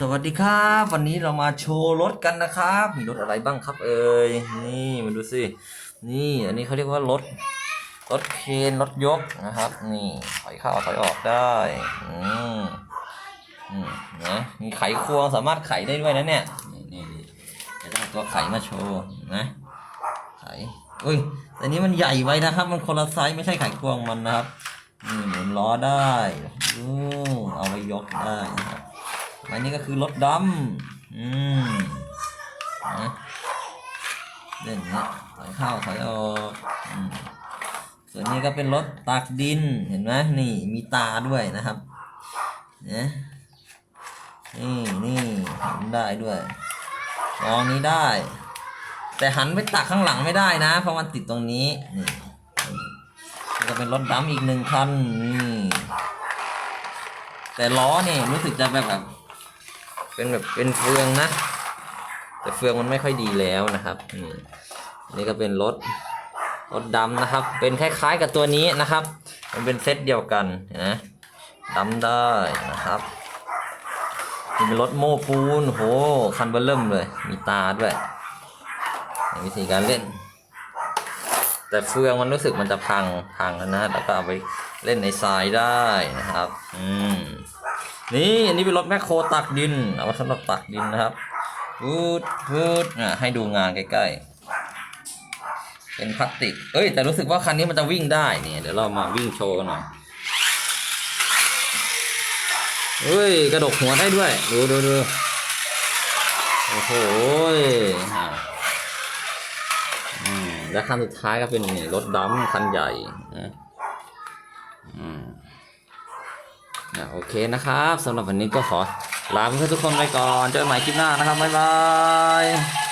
สวัสดีครับ วันนี้เรามาโชว์รถกันนะครับ มีรถอะไรบ้างครับ เอ่ยนี่มาดูสินี่อันนี้เขาเรียกว่ารถรถเคนรถยกนะครับ นี่ถอยเข้าถอยออกได้อืมอืมนะมีไขควงสามารถไขได้ด้วยนะเนี่ยนี่นี่จะได้ตัวไขมาโชว์นะไขอุ้ยแต่นี้มันใหญ่ไว้นะครับ มันคนละไซส์ไม่ใช่ไขควงมันนะครับนี่หมุนล้อได้อือเอาไปยกได้นะครับ อันนี้ก็คือรถดำอืมนะเล่นนะถอยเข้าถอยออกอส่วนนี้ก็เป็นรถตักดินเห็นไหมนี่มีตาด้วยนะครับเนี่ยนี่นี่หันได้ด้วยมองนี้ได้ แต่หันไปตักข้างหลังไม่ได้นะ เพราะมันติดตรงนี้นี่นี่ก็เป็นรถดำอีกหนึ่งคันนี่แต่ล้อเนี่ยรู้สึกจะแบบแบบ เป็นแบบเป็นเฟืองนะ แต่เฟืองมันไม่ค่อยดีแล้วนะครับนี่นี่ก็เป็นรถรถดำนะครับ เป็นคล้ายๆกับตัวนี้นะครับ มันเป็นเซตเดียวกันนะดำได้นะครับนี่เป็นรถโม้ปูนโหคันเบอร์เริ่มเลย มีตาด้วยวิธีการเล่น แต่เฟืองมันรู้สึกมันจะพังพังแล้วนะแล้วก็เอาไปเล่นในทรายได้นะครับ อืม นี่อันนี้เป็นรถแมคโครตักดินเอาไว้สำหรับตักดินนะครับพูดพูดอะให้ดูงานใกล้ๆ เป็นพลาสติก เอ้ย แต่รู้สึกว่าคันนี้มันจะวิ่งได้เนี่ยเดี๋ยวเรามาวิ่งโชว์กันหน่อยเฮ้ย กระดกหัวได้ด้วย ดูดูดูโอ้โหอะอืมแล้วคันสุดท้ายก็เป็นนี่รถดำคันใหญ่นะอืม อะ โอเคนะครับสำหรับวันนี้ก็ขอลาเพื่อนทุกคนไปก่อน เจอกันใหม่คลิปหน้านะครับ บ๊ายบาย